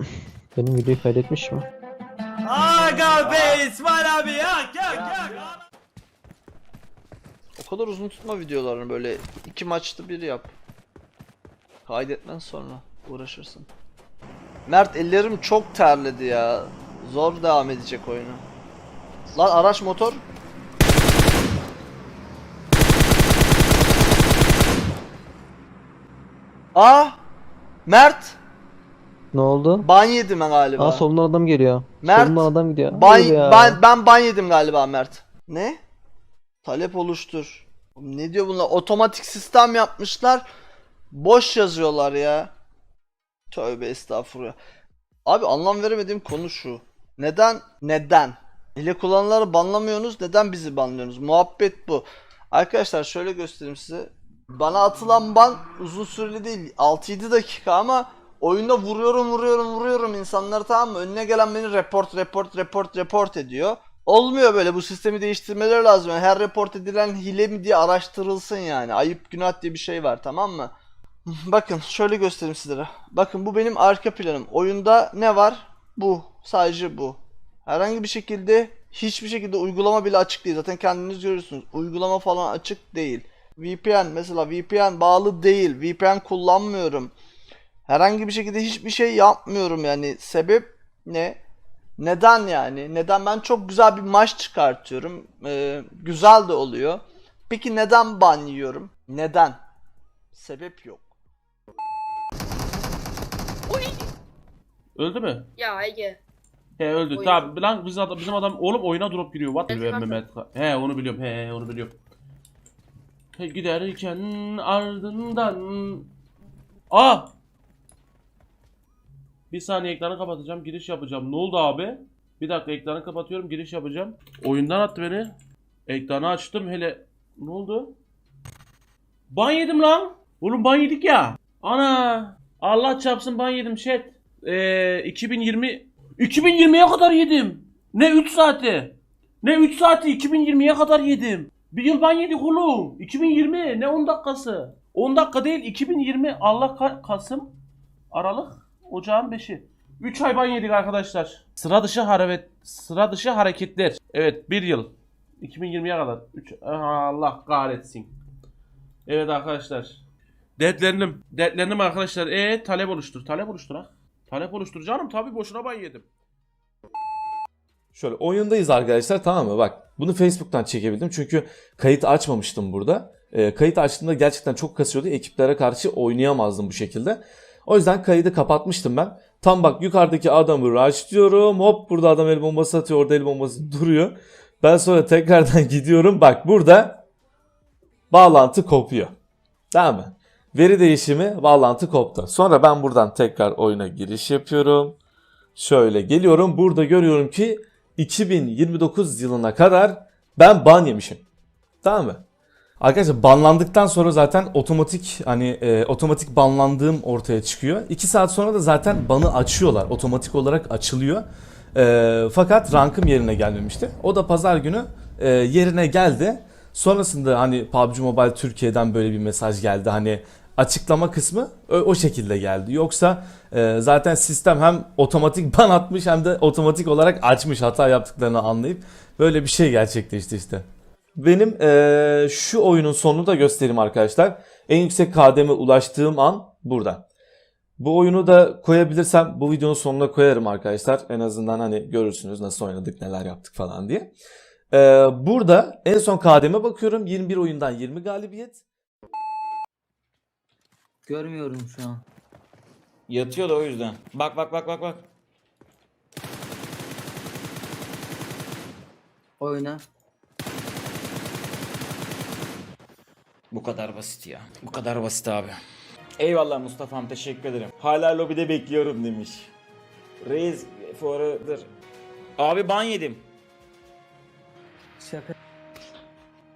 Benim videoyu kaydetmiş mi? Aga be İsmail abi yak yak yak. O kadar uzun tutma videolarını böyle iki maçta bir yap. Kaydetmen sonra uğraşırsın. Mert ellerim çok terledi ya. Zor devam edecek oyunu. Lan araç motor. Aa! Mert! Ne oldu? Ban yedim ben galiba. Aa solundan adam geliyor. Mert, Solundan adam gidiyor. Ban, ya. ben, ben ban yedim galiba Mert. Ne? Talep oluştur. Ne diyor bunlar? Otomatik sistem yapmışlar. Boş yazıyorlar ya. Tövbe estağfurullah. Abi anlam veremediğim konu şu. Neden? Neden? Hile kullananları banlamıyorsunuz. Neden bizi banlıyorsunuz? Muhabbet bu. Arkadaşlar şöyle göstereyim size. Bana atılan ban uzun süreli değil. 6-7 dakika ama oyunda vuruyorum vuruyorum vuruyorum insanları tamam mı? Önüne gelen beni report report report report ediyor. Olmuyor böyle bu sistemi değiştirmeleri lazım. Yani her report edilen hile mi diye araştırılsın yani. Ayıp günah diye bir şey var tamam mı? Bakın şöyle göstereyim sizlere. Bakın bu benim arka planım. Oyunda ne var? Bu. Sadece bu. Herhangi bir şekilde hiçbir şekilde uygulama bile açık değil. Zaten kendiniz görüyorsunuz. Uygulama falan açık değil. VPN mesela VPN bağlı değil. VPN kullanmıyorum. Herhangi bir şekilde hiçbir şey yapmıyorum yani. Sebep ne? Neden yani? Neden ben çok güzel bir maç çıkartıyorum. Ee, güzel de oluyor. Peki neden ban yiyorum? Neden? Sebep yok. Öldü mü? Ya Ege. He öldü. Oyun. Tamam lan bizim adam, bizim adam oğlum oyuna drop giriyor. What kanka. Mehmet. He onu biliyorum. He onu biliyorum. He, giderken ardından Aa! Bir saniye ekranı kapatacağım. Giriş yapacağım. Ne oldu abi? Bir dakika ekranı kapatıyorum. Giriş yapacağım. Oyundan attı beni. Ekranı açtım. Hele ne oldu? Ban yedim lan. Oğlum ban yedik ya. Ana. Allah çarpsın ban yedim chat. Ee, 2020 2020'ye kadar yedim. Ne 3 saati. Ne 3 saati 2020'ye kadar yedim. Bir yıl ban yedik oğlum. 2020 ne 10 dakikası. 10 dakika değil 2020 Allah Ka- Kasım Aralık Ocağın 5'i. 3 ay ban yedik arkadaşlar. Sıra dışı hareket sıra dışı hareketler. Evet 1 yıl. 2020'ye kadar. 3 Allah kahretsin. Evet arkadaşlar. Dertlendim. Dertlendim arkadaşlar. E talep oluştur. Talep oluştur ha. Talep oluştur canım. Tabii boşuna ban yedim. Şöyle oyundayız arkadaşlar tamam mı? Bak bunu Facebook'tan çekebildim çünkü kayıt açmamıştım burada. Ee, kayıt açtığımda gerçekten çok kasıyordu. Ekiplere karşı oynayamazdım bu şekilde. O yüzden kaydı kapatmıştım ben. Tam bak yukarıdaki adamı rush. Hop burada adam el bombası atıyor. Orada el bombası duruyor. Ben sonra tekrardan gidiyorum. Bak burada bağlantı kopuyor. Tamam mı? Veri değişimi bağlantı koptu. Sonra ben buradan tekrar oyuna giriş yapıyorum. Şöyle geliyorum. Burada görüyorum ki 2029 yılına kadar ben ban yemişim. Tamam mı? Arkadaşlar banlandıktan sonra zaten otomatik hani e, otomatik banlandığım ortaya çıkıyor. 2 saat sonra da zaten banı açıyorlar. Otomatik olarak açılıyor. E, fakat rankım yerine gelmemişti. O da pazar günü e, yerine geldi. Sonrasında hani PUBG Mobile Türkiye'den böyle bir mesaj geldi. Hani açıklama kısmı o, o şekilde geldi. Yoksa e, zaten sistem hem otomatik ban atmış hem de otomatik olarak açmış hata yaptıklarını anlayıp böyle bir şey gerçekleşti işte. Benim e, şu oyunun sonunu da göstereyim arkadaşlar. En yüksek kademe ulaştığım an burada. Bu oyunu da koyabilirsem bu videonun sonuna koyarım arkadaşlar. En azından hani görürsünüz nasıl oynadık neler yaptık falan diye. E, burada en son kademe bakıyorum. 21 oyundan 20 galibiyet. Görmüyorum şu an. Yatıyor da o yüzden. Bak bak bak bak bak. Oyna. Bu kadar basit ya. Bu kadar basit abi. Eyvallah Mustafa'm teşekkür ederim. Hala lobide bekliyorum demiş. Reis forever. Abi ban yedim. Şaka.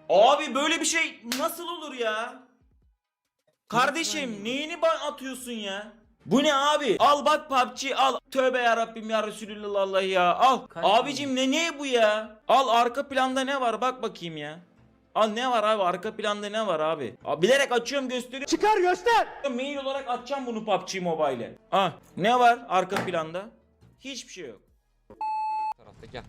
Abi böyle bir şey nasıl olur ya? Kardeşim neyini ban atıyorsun ya? Bu ne abi? Al bak PUBG al. Tövbe ya Rabbim ya Resulullah ya. Al. Kaç Abicim ne ne bu ya? Al arka planda ne var bak bakayım ya. Aa ne var abi arka planda ne var abi? Aa, bilerek açıyorum gösteriyorum. Çıkar göster. Mail olarak atacağım bunu PUBG Mobile'e. Ah ne var arka planda? Hiçbir şey yok. tarafta gel.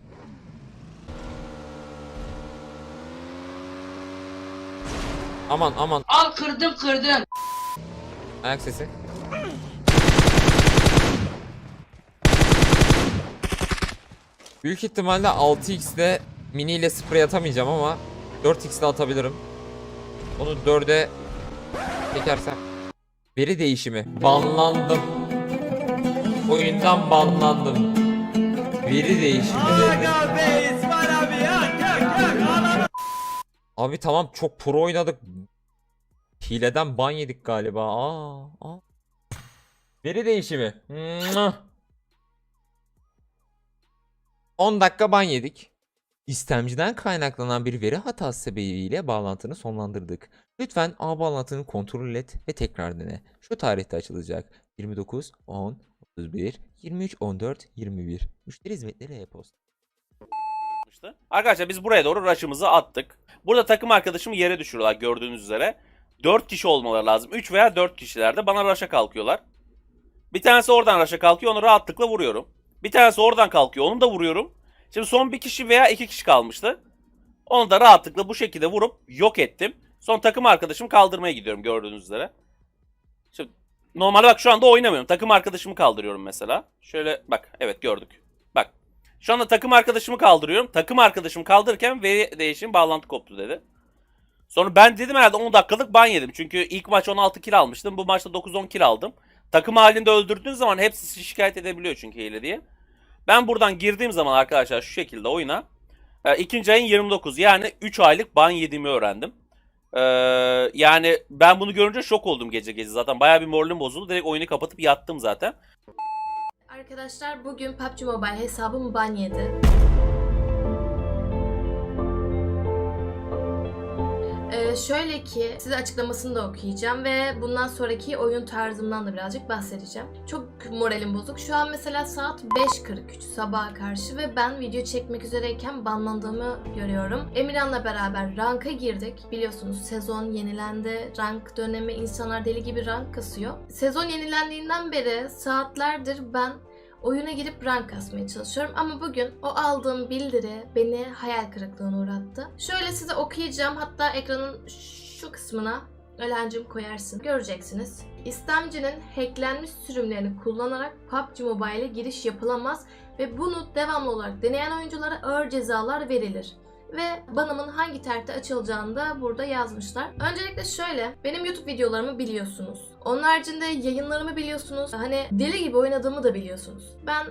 Aman aman. Al kırdım kırdım. Ayak sesi. Büyük ihtimalle 6x'de mini ile sprey atamayacağım ama 4x'de atabilirim. Onu 4'e çekersem. Veri değişimi. Banlandım. Oyundan banlandım. Veri değişimi. Abi tamam çok pro oynadık. Hileden ban yedik galiba. Aa, aa. Veri değişimi. Mwah. 10 dakika ban yedik. İstemciden kaynaklanan bir veri hatası sebebiyle bağlantını sonlandırdık. Lütfen ağ bağlantını kontrol et ve tekrar dene. Şu tarihte açılacak. 29 10 31 23 14 21. Müşteri hizmetleri e-posta. Arkadaşlar biz buraya doğru rush'ımızı attık. Burada takım arkadaşımı yere düşürüyorlar gördüğünüz üzere. 4 kişi olmaları lazım. 3 veya 4 kişilerde bana rush'a kalkıyorlar. Bir tanesi oradan rush'a kalkıyor onu rahatlıkla vuruyorum. Bir tanesi oradan kalkıyor onu da vuruyorum. Şimdi son bir kişi veya iki kişi kalmıştı. Onu da rahatlıkla bu şekilde vurup yok ettim. Son takım arkadaşımı kaldırmaya gidiyorum gördüğünüz üzere. Şimdi normalde bak şu anda oynamıyorum. Takım arkadaşımı kaldırıyorum mesela. Şöyle bak evet gördük. Bak şu anda takım arkadaşımı kaldırıyorum. Takım arkadaşımı kaldırırken veri değişim bağlantı koptu dedi. Sonra ben dedim herhalde 10 dakikalık ban yedim. Çünkü ilk maç 16 kill almıştım. Bu maçta 9-10 kill aldım. Takım halinde öldürdüğün zaman hepsi şikayet edebiliyor çünkü hile diye. Ben buradan girdiğim zaman arkadaşlar şu şekilde oyuna. e, ikinci ayın 29 yani 3 aylık ban yediğimi öğrendim. Ee, yani ben bunu görünce şok oldum gece gece zaten. Bayağı bir moralim bozuldu. Direkt oyunu kapatıp yattım zaten. Arkadaşlar bugün PUBG Mobile hesabım ban yedi. Şöyle ki size açıklamasını da okuyacağım ve bundan sonraki oyun tarzımdan da birazcık bahsedeceğim. Çok moralim bozuk. Şu an mesela saat 5.43 sabaha karşı ve ben video çekmek üzereyken banlandığımı görüyorum. Emirhan'la beraber ranka girdik. Biliyorsunuz sezon yenilendi. Rank dönemi insanlar deli gibi rank kasıyor. Sezon yenilendiğinden beri saatlerdir ben oyuna girip rank kasmaya çalışıyorum ama bugün o aldığım bildiri beni hayal kırıklığına uğrattı. Şöyle size okuyacağım hatta ekranın şu kısmına Ölencim koyarsın. Göreceksiniz. İstemcinin hacklenmiş sürümlerini kullanarak PUBG Mobile'e giriş yapılamaz ve bunu devamlı olarak deneyen oyunculara ağır cezalar verilir ve banımın hangi tarihte açılacağını da burada yazmışlar. Öncelikle şöyle, benim YouTube videolarımı biliyorsunuz. Onun haricinde yayınlarımı biliyorsunuz. Hani deli gibi oynadığımı da biliyorsunuz. Ben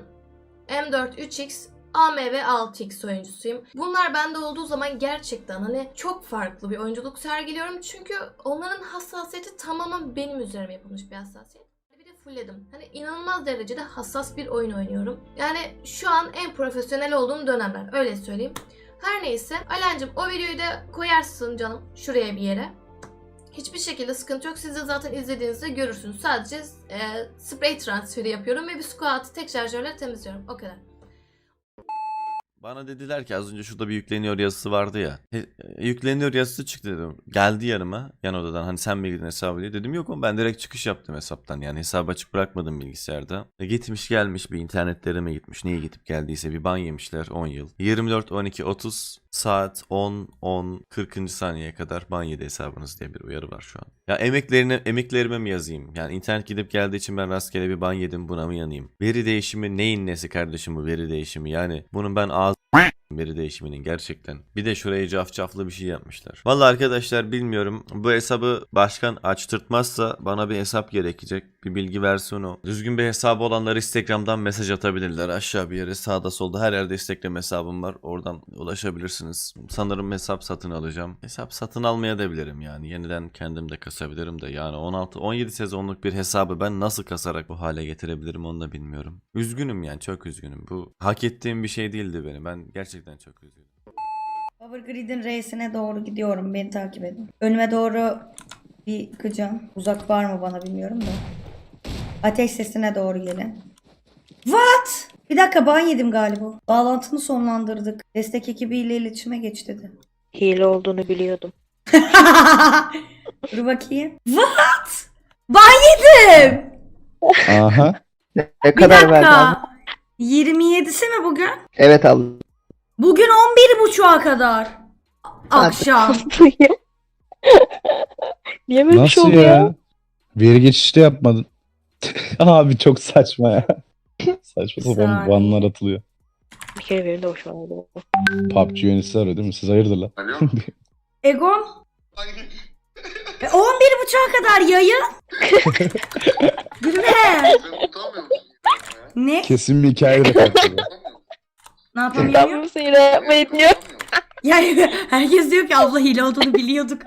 M4 3X AM ve 6X oyuncusuyum. Bunlar bende olduğu zaman gerçekten hani çok farklı bir oyunculuk sergiliyorum. Çünkü onların hassasiyeti tamamen benim üzerime yapılmış bir hassasiyet. Bir de fullledim. Hani inanılmaz derecede hassas bir oyun oynuyorum. Yani şu an en profesyonel olduğum dönemler öyle söyleyeyim. Her neyse Alancım o videoyu da koyarsın canım şuraya bir yere. Hiçbir şekilde sıkıntı yok. Siz de zaten izlediğinizde görürsünüz. Sadece e, spray transferi yapıyorum ve bir squat'ı tek şarjörle temizliyorum. O kadar. Bana dediler ki az önce şurada bir yükleniyor yazısı vardı ya. E, yükleniyor yazısı çıktı dedim. Geldi yanıma yan odadan hani sen mi girdin hesabı diye. Dedim yok oğlum ben direkt çıkış yaptım hesaptan. Yani hesabı açık bırakmadım bilgisayarda. E, gitmiş gelmiş bir internetlere mi gitmiş. Niye gidip geldiyse bir ban yemişler 10 yıl. 24 12 30 saat 10 10 40. saniyeye kadar ban yedi hesabınız diye bir uyarı var şu an. Ya emeklerine emeklerime mi yazayım? Yani internet gidip geldiği için ben rastgele bir ban yedim buna mı yanayım? Veri değişimi neyin nesi kardeşim bu veri değişimi? Yani bunun ben ağız veri değişiminin gerçekten. Bir de şuraya cafcaflı bir şey yapmışlar. Vallahi arkadaşlar bilmiyorum. Bu hesabı başkan açtırtmazsa bana bir hesap gerekecek. Bir bilgi versin o. Düzgün bir hesabı olanlar Instagram'dan mesaj atabilirler. Aşağı bir yere sağda solda her yerde Instagram hesabım var. Oradan ulaşabilirsiniz. Sanırım hesap satın alacağım. Hesap satın almaya da bilirim yani. Yeniden kendim de kasabilirim de. Yani 16-17 sezonluk bir hesabı ben nasıl kasarak bu hale getirebilirim onu da bilmiyorum. Üzgünüm yani çok üzgünüm. Bu hak ettiğim bir şey değildi benim. Ben gerçekten çok üzgünüm. Powergrid'in R'sine doğru gidiyorum. Beni takip edin. Önüme doğru bir yıkacağım. Uzak var mı bana bilmiyorum da. Ateş sesine doğru gelin. What? Bir dakika ban yedim galiba. Bağlantımı sonlandırdık. Destek ekibiyle iletişime geç dedi. Hile olduğunu biliyordum. Dur bakayım. What? Ban yedim. Aha. Ne Bir dakika. 27'si mi bugün? Evet abla. Bugün 11.30'a kadar. Akşam. Niye böyle bir şey Nasıl oluyor? ya? Veri geçişte yapmadın. Abi çok saçma ya. Saçma sapan banlar atılıyor. Bir kere benim de hoşuma gitti. PUBG yöneticisi arıyor değil mi? Siz hayırdır lan? Egon. E, 11.30'a kadar yayın. Gülme. Ne? Kesin bir hikaye de Ne yapamıyorum? mısın yine yapmayı dinliyor? Yani herkes diyor ki abla hile olduğunu biliyorduk.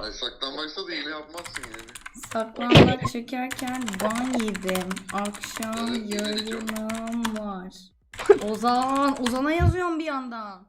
Ay saklanmaksa da yine yapmazsın yani. Saklambaç çekerken ban yedim. Akşam yayınım var. Ozan, Ozan'a yazıyorum bir yandan.